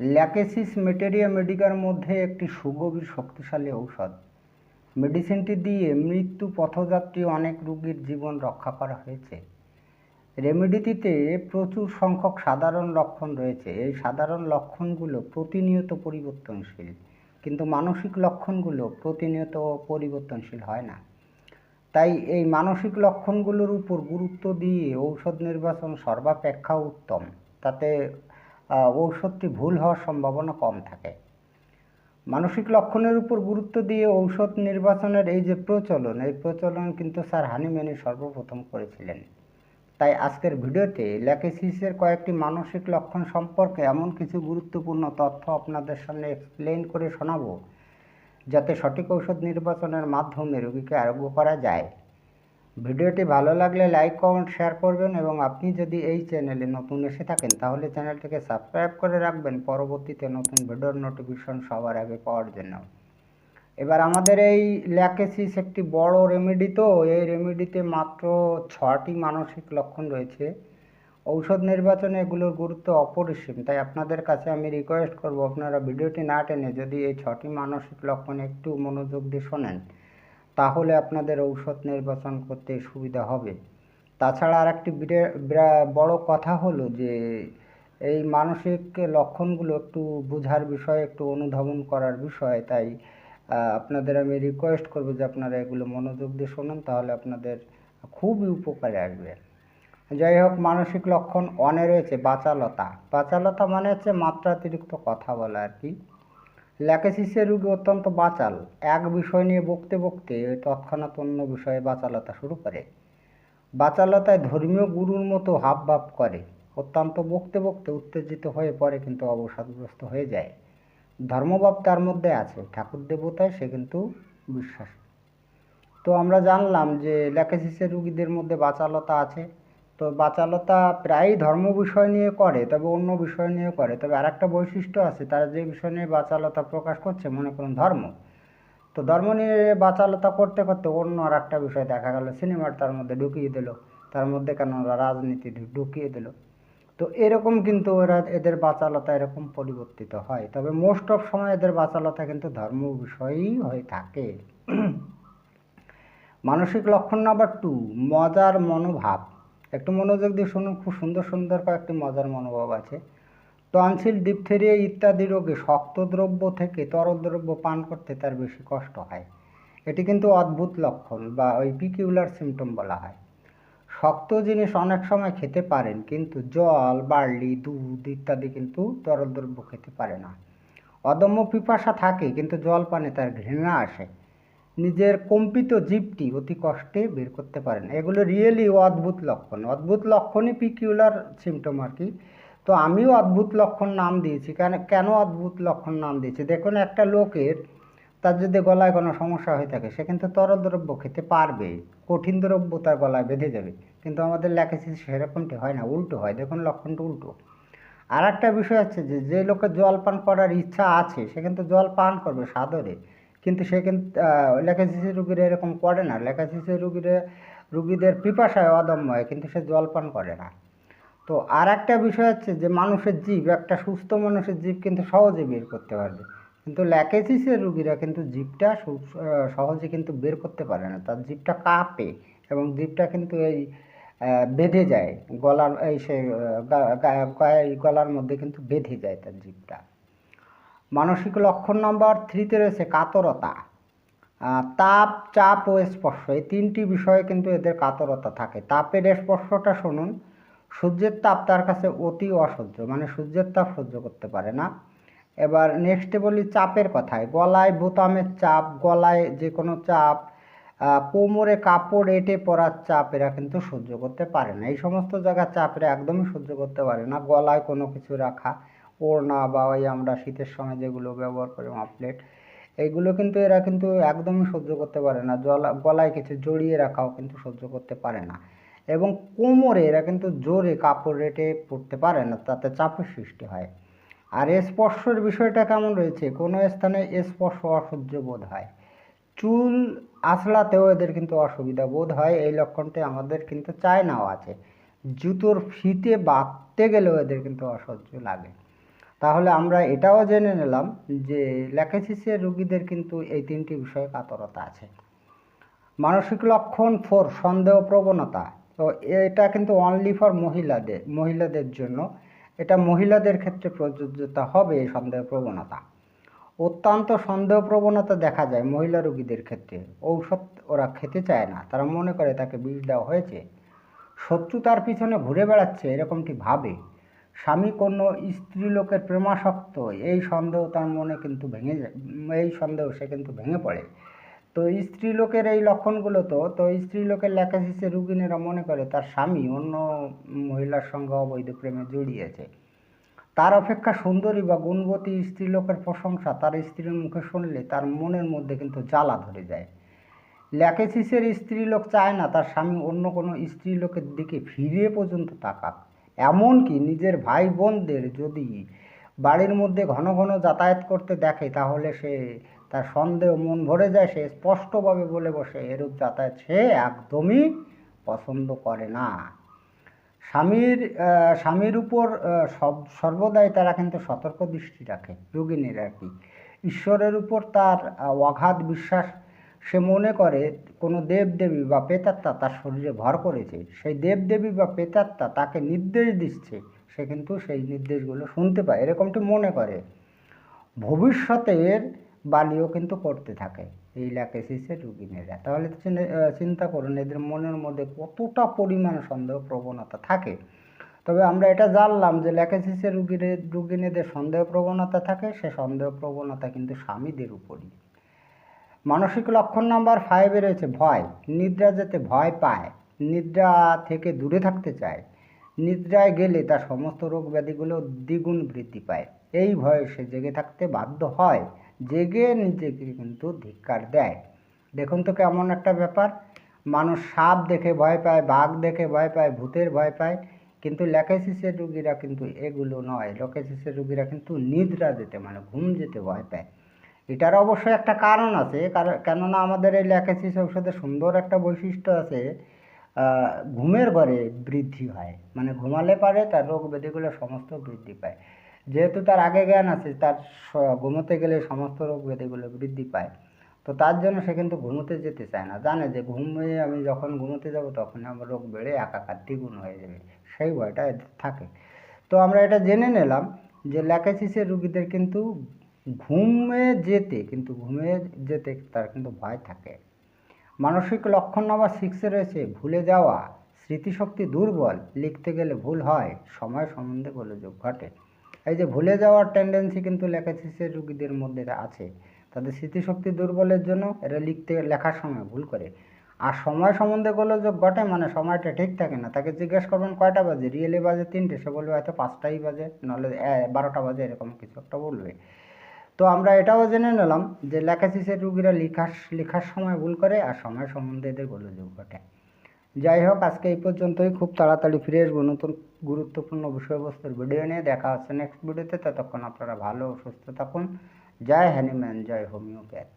Lachesis materia Medicare মধ্যে একটি সুগভীর শক্তিশালী ঔষধ। মেডিসিনটি দিয়ে মৃত্যু পথযাত্রী অনেক রোগীর জীবন রক্ষা করা হয়েছে। রেমেডিটিতে প্রচুর সংখ্যক সাধারণ লক্ষণ রয়েছে। এই সাধারণ লক্ষণগুলো প্রতিনিয়ত পরিবর্তনশীল, কিন্তু মানসিক লক্ষণগুলো প্রতিনিয়ত পরিবর্তনশীল হয় না। তাই এই মানসিক লক্ষণগুলোর উপর গুরুত্ব দিয়ে ঔষধ নির্বাচন সর্বাপেক্ষা উত্তম। তাতে ঔষধটি ভুল হওয়ার সম্ভাবনা কম থাকে। মানসিক লক্ষণের উপর গুরুত্ব দিয়ে ঔষধ নির্বাচনের এই যে প্রচলন, এই প্রচলন কিন্তু স্যার হানিম্যানই সর্বপ্রথম করেছিলেন। তাই আজকের ভিডিওতে ল্যাকেসিসের কয়েকটি মানসিক লক্ষণ সম্পর্কে এমন কিছু গুরুত্বপূর্ণ তথ্য আপনাদের সামনে এক্সপ্লেন করে শোনাবো, যাতে সঠিক ঔষধ নির্বাচনের মাধ্যমে রোগীকে আরোগ্য করা যায়। ভিডিওটি ভালো লাগলে লাইক, কমেন্ট, শেয়ার করবেন এবং আপনি যদি এই চ্যানেলে নতুন এসে থাকেন তাহলে চ্যানেলটিকে সাবস্ক্রাইব করে রাখবেন। পরবর্তীতে নতুন ভিডিওর নোটিফিকেশন সবার আগে পাওয়ার জন্য। এবার আমাদের এই ল্যাকেসিস একটি বড় রেমেডি তো, এই রেমেডিতে মাত্র ছটি মানসিক লক্ষণ রয়েছে। ঔষধ নির্বাচনে এগুলোর গুরুত্ব অপরিসীম, তাই আপনাদের কাছে আমি রিকোয়েস্ট করব আপনারা ভিডিওটি না টেনে যদি এই ছটি মানসিক লক্ষণ একটু মনোযোগ দিয়ে শোনেন। তাহলে আপনাদের ঔষধ নির্বাচন করতে সুবিধা হবে। তাছাড়া আর একটি বড় কথা হলো যে, এই মানসিক লক্ষণগুলো একটু বোঝার বিষয়, একটু অনুধাবন করার বিষয়, তাই আপনাদের আমি রিকোয়েস্ট করব যে আপনারা এগুলো মনোযোগ দিয়ে শোনেন, তাহলে আপনাদের খুবই উপকারে আসবে। যাই হোক, মানসিক লক্ষণ অনে রয়েছে, বাচালতা। বাচালতা মানে হচ্ছে মাত্রাতিরিক্ত কথা বলা আর কি। ল্যাকেসিসের রোগী অত্যন্ত বাচাল। এক বিষয় নিয়ে বকতে বকতে তৎক্ষণাৎ অন্য বিষয়ে বাচালতা শুরু করে। বাচালতায় ধর্মীয় গুরুর মতো হাব ভাব করে। অত্যন্ত বকতে বকতে উত্তেজিত হয়ে পরে কিন্তু অবসাদগ্রস্ত হয়ে যায়। ধর্মভাব তার মধ্যে আছে, ঠাকুর দেবতায় সে কিন্তু বিশ্বাস। তো আমরা জানলাম যে ল্যাকেসিসের রুগীদের মধ্যে বাচালতা আছে। তো বাচালতা প্রায়ই ধর্ম বিষয় নিয়ে করে, তবে অন্য বিষয় নিয়ে করে। তবে আরেকটা বৈশিষ্ট্য আছে, তারা যে বিষয় নিয়ে বাচালতা প্রকাশ করছে, মনে করুন ধর্ম। তো ধর্ম নিয়ে বাচালতা করতে করতে অন্য আর একটা বিষয় দেখা গেল, সিনেমার তার মধ্যে ঢুকিয়ে দিল। তার মধ্যে কেন ওরা রাজনীতি ঢুকিয়ে দিল। তো এরকম কিন্তু ওরা, এদের বাচালতা এরকম পরিবর্তিত হয়। তবে মোস্ট অফ সময় এদের বাচালতা কিন্তু ধর্ম বিষয়ই হয়ে থাকে। মানসিক লক্ষণ নাম্বার টু মজার মনোভাব। একটু মনোযোগ দিয়ে শুনুন, খুব সুন্দর সুন্দর কয়েকটি মজার মনোভাব আছে। টনসিল ডিপথেরিয়া ইত্যাদি রোগে শক্ত দ্রব্য থেকে তরল দ্রব্য পান করতে তার বেশি কষ্ট হয়। এটি কিন্তু অদ্ভুত লক্ষণ বা ওই পিকিউলার সিমটম বলা হয়। শক্ত জিনিস অনেক সময় খেতে পারেন, কিন্তু জল, বার্লি, দুধ ইত্যাদি কিন্তু তরল দ্রব্য খেতে পারে না। অদম্য পিপাসা থাকে, কিন্তু জল পানে তার ঘৃণা আসে। নিজের কম্পিত জীবটি অতি কষ্টে বের করতে পারেন। এগুলো রিয়েলি অদ্ভুত লক্ষণ। অদ্ভুত লক্ষণই পিকিউলার সিমটম আর কি। তো আমিও অদ্ভুত লক্ষণ নাম দিয়েছি। কেন কেন অদ্ভুত লক্ষণ নাম দিয়েছি? দেখুন, একটা লোকের, তার যদি গলায় কোনো সমস্যা হয়ে থাকে, সে কিন্তু তরল দ্রব্য খেতে পারবে। কঠিন দ্রব্য তার গলায় বেঁধে যাবে। কিন্তু আমাদের লেখেছি সেরকমটি হয় না, উল্টো হয়। দেখুন, লক্ষণটা উল্টো। আর একটা বিষয় হচ্ছে যে যে লোকের জল পান করার ইচ্ছা আছে, সে কিন্তু জল পান করবে সাদরে। কিন্তু সে কিন্তু লেখাশিসি রুগীরা এরকম করে না। লেখাশিসি রুগীরা, রুগীদের পিপাসায় অদম্য হয় কিন্তু সে জল পান করে না। তো আর একটা বিষয় হচ্ছে যে, মানুষের জীব, একটা সুস্থ মানুষের জীব কিন্তু সহজে বের করতে পারবে। কিন্তু ল্যাকেসিসের রুগীরা কিন্তু জীবটা সহজে কিন্তু বের করতে পারে না। তার জীবটা কাঁপে এবং জীবটা কিন্তু এই বেঁধে যায়। গলার, এই সে গলার মধ্যে কিন্তু বেঁধে যায় তার জীবটা। মানসিক লক্ষণ নম্বর থ্রিতে রয়েছে কাতরতা। তাপ, চাপ ও স্পর্শ, এই তিনটি বিষয়ে কিন্তু এদের কাতরতা থাকে। তাপের স্পর্শটা শুনুন, সূর্যের তাপ তার কাছে অতি অসহ্য মানে সূর্যের তাপ সহ্য করতে পারে না। এবার নেক্সটে বলি চাপের কথায়, গলায় বোতামের চাপ, গলায় যে কোনো চাপ কোমরে কাপড় এঁটে পরার চাপ এরা কিন্তু সহ্য করতে পারে না। এই সমস্ত জায়গার চাপ এরা একদমই সহ্য করতে পারে না, গলায় কোনো কিছু রাখা। ওড়না বা ওই আমরা শীতের সময় যেগুলো ব্যবহার করি মাফলেট এইগুলো কিন্তু এরা কিন্তু একদমই সহ্য করতে পারে না। জলা গলায় কিছু জড়িয়ে রাখাও কিন্তু সহ্য করতে পারে না। এবং কোমরে এরা কিন্তু জোরে কাপড় রেটে পড়তে পারে না, তাতে চাপের সৃষ্টি হয়। আর স্পর্শের বিষয়টা কেমন রয়েছে? কোনো স্থানে স্পর্শ অসহ্য বোধ হয়। চুল আঁচড়াতেও এদের কিন্তু অসুবিধা বোধ হয়, এই লক্ষণটি আমাদের কিন্তু চায়নাও আছে। জুতোর ফিতে বাঁধতে গেলেও এদের কিন্তু অসহ্য লাগে। তাহলে আমরা এটাও জেনে নিলাম যে ল্যাকেসিসের রুগীদের কিন্তু এই তিনটি বিষয়ে কাতরতা আছে। মানসিক লক্ষণ, ফোর, সন্দেহ, প্রবণতা। তো এটা কিন্তু অনলি ফর মহিলাদের মহিলাদের জন্য। এটা মহিলাদের ক্ষেত্রে প্রযোজ্যতা হবে এই সন্দেহ, প্রবণতা। অত্যন্ত সন্দেহ, প্রবণতা দেখা যায় মহিলা রোগীদের ক্ষেত্রে। ঔষধ ওরা খেতে চায় না, তারা মনে করে তাকে বিষ দেওয়া হয়েছে। শত্রু তার পিছনে ঘুরে বেড়াচ্ছে, এরকমটি ভাবে। স্বামী কোনো স্ত্রী লোকের প্রেমাসক্ত, এই সন্দেহ তার মনে কিন্তু ভেঙে যায়, এই সন্দেহ সে কিন্তু ভেঙে পড়ে। তো স্ত্রী লোকের এই লক্ষণগুলো তো তো স্ত্রী লোকের ল্যাকাসিসের রুগিনীরা মনে করে তার স্বামী অন্য মহিলার সঙ্গে অবৈধ প্রেমে জড়িয়েছে। তার অপেক্ষা সুন্দরী বা গুণবতী স্ত্রীলোকের প্রশংসা তার স্ত্রীর মুখে শুনলে তার মনের মধ্যে কিন্তু জ্বালা ধরে যায়। ল্যাকেসিসের স্ত্রীলোক চায় না তার স্বামী অন্য কোনো স্ত্রীলোকের দিকে ফিরে পর্যন্ত তাকাক। এমনকি নিজের ভাই বোনদের যদি বাড়ির মধ্যে ঘন ঘন যাতায়াত করতে দেখে, তাহলে সে তার সন্দেহ মন ভরে যায়, সে স্পষ্টভাবে বলে বসে, এরূপ যাতায়াত সে একদমই পছন্দ করে না। স্বামীর স্বামীর উপর সব, সর্বদাই তারা কিন্তু সতর্ক দৃষ্টি রাখে রোগিনীর আর কি। ঈশ্বরের উপর তার অগাধ বিশ্বাস সে মনে করে কোনো দেবদেবী বা পেতাত্মা তার শরীরে ভর করেছে। সেই দেবদেবী বা পেতাত্মা তাকে নির্দেশ দিচ্ছে। সে কিন্তু সেই নির্দেশগুলো শুনতে পায়। এরকমটি মনে করে। ভবিষ্যতের বালিও কিন্তু করতে থাকে। এই ল্যাকেসিসের রুগিনেরা তাহলে চিন্তা করুন, এদের মনের মধ্যে কতটা পরিমাণ সন্দেহ, প্রবণতা থাকে? তবে আমরা এটা জানলাম যে ল্যাকেসিসের রুগীদের রুগিনীদের সন্দেহ, প্রবণতা থাকে। সে সন্দেহ, প্রবণতা কিন্তু স্বামীদের উপরই। মানসিক লক্ষণ নাম্বার ফাইভে রয়েছে ভয়। নিদ্রা যেতে ভয় পায়, নিদ্রা থেকে দূরে থাকতে চায়। নিদ্রায় গেলে তার সমস্ত রোগ ব্যাধিগুলো দ্বিগুণ বৃদ্ধি পায়। এই ভয়ে সে জেগে থাকতে বাধ্য হয়। জেগে নিজেকে কিন্তু ধিক্কার দেয়। দেখুন তো কেমন একটা ব্যাপার। মানুষ সাপ দেখে ভয় পায়, বাঘ দেখে ভয় পায়, ভূতের ভয় পায়। কিন্তু ল্যাকেসিসের রুগীরা কিন্তু এগুলো নয়। ল্যাকেসিসের রুগীরা কিন্তু নিদ্রা যেতে মানে ঘুম যেতে ভয় পায়। এটার অবশ্যই একটা কারণ আছে কেননা আমাদের এই ল্যাকেসিস ঔষধে সুন্দর একটা বৈশিষ্ট্য আছে ঘুমের ঘরে বৃদ্ধি হয়। মানে ঘুমালে পারে, তার রোগ ব্যাধিগুলো সমস্ত বৃদ্ধি পায়। যেহেতু তার আগে জ্ঞান আছে, তার ঘুমোতে গেলে সমস্ত রোগ ব্যাধিগুলো বৃদ্ধি পায়। তো তার জন্য সে কিন্তু ঘুমোতে যেতে চায় না। জানে যে ঘুমিয়ে আমি যখন ঘুমোতে যাব তখন আমার রোগ বেড়ে একাকার দ্বিগুণ হয়ে যাবে। সেই ভয়টা থাকে। তো আমরা এটা জেনে নিলাম যে ল্যাকাসিসের রুগীদের কিন্তু ঘুমে যেতে, কিন্তু ঘুমে যেতে তার কিন্তু ভয় থাকে। মানসিক লক্ষণ নাম্বার সিক্সে রয়েছে, ভুলে যাওয়া, স্মৃতিশক্তি দুর্বল, লিখতে গেলে ভুল হয়, সময় সম্বন্ধে গোলযোগ ঘটে। এই যে ভুলে যাওয়ার টেন্ডেন্সি কিন্তু লেখা ল্যাকাসিসের রুগীদের মধ্যে আছে। তাদের স্মৃতিশক্তি দুর্বলের জন্য এরা লিখতে, লেখার সময় ভুল করে। আর সময় সম্বন্ধে গোলযোগ ঘটে মানে সময়টা ঠিক থাকে না। তাকে জিজ্ঞেস করবেন কয়টা বাজে? রিয়েলি বাজে তিনটে, সে বলবে হয়তো পাঁচটাই বাজে নাহলে বারোটা বাজে, এরকম কিছু একটা বলবে। তো আমরা এটাও জেনে নিলাম যে ল্যাকাসিসের রুগীরা লেখার লেখার সময় ভুল করে আর সময় সম্বন্ধে এদের গোলযোগ ঘটে। যাই হোক, আজকে এই পর্যন্তই। খুব তাড়াতাড়ি ফিরে আসব নতুন গুরুত্বপূর্ণ বিষয়বস্তুর ভিডিও নিয়ে। দেখা হচ্ছে নেক্সট ভিডিওতে ততক্ষণ আপনারা ভালো সুস্থ থাকুন। জয় হ্যানিম্যান জয় হোমিওপ্যাথ।